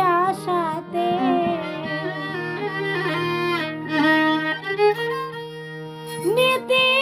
আশাতে। নীতি